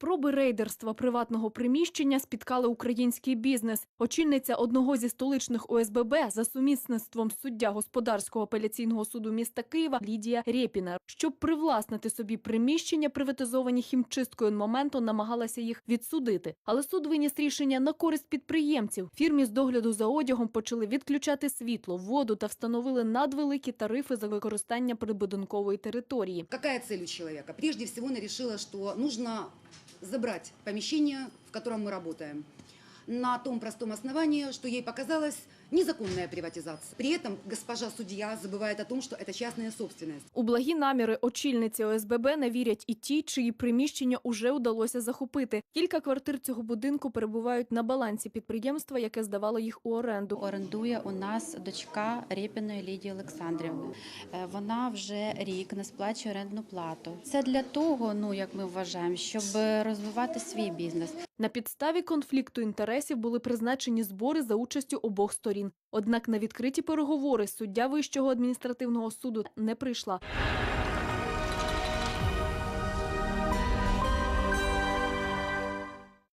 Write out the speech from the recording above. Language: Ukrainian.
Проби рейдерства приватного приміщення спіткали український бізнес. Очільниця одного зі столичних ОСББ за сумісництвом суддя господарського апеляційного суду міста Києва Лідія Рєпіна. Щоб привласнити собі приміщення, приватизовані хімчисткою моменту, намагалася їх відсудити. Але суд виніс рішення на користь підприємців. Фірмі з догляду за одягом почали відключати світло, воду та встановили надвеликі тарифи за використання прибудинкової території. Какая цель у человека? Прежде всего она решила, что нужно забрать помещение, в котором мы работаем, на том простом основании, что ей показалась незаконная приватизация. При этом госпожа судья забывает о том, что это частная собственность. У благі наміри очільниці ОСББ не вірять і ті, чиї приміщення уже удалося захопити. Кілька квартир цього будинку перебувають на балансі підприємства, яке здавало їх у оренду. Орендує у нас дочка Рєпіної Лідії Олександрівни. Е, Вона вже рік не сплачує орендну плату. Це для того, ну як ми вважаємо, щоб розвивати свій бізнес. На підставі конфлікту інтересів були призначені збори за участю обох сторін. Однак на відкриті переговори суддя Вищого адміністративного суду не прийшла.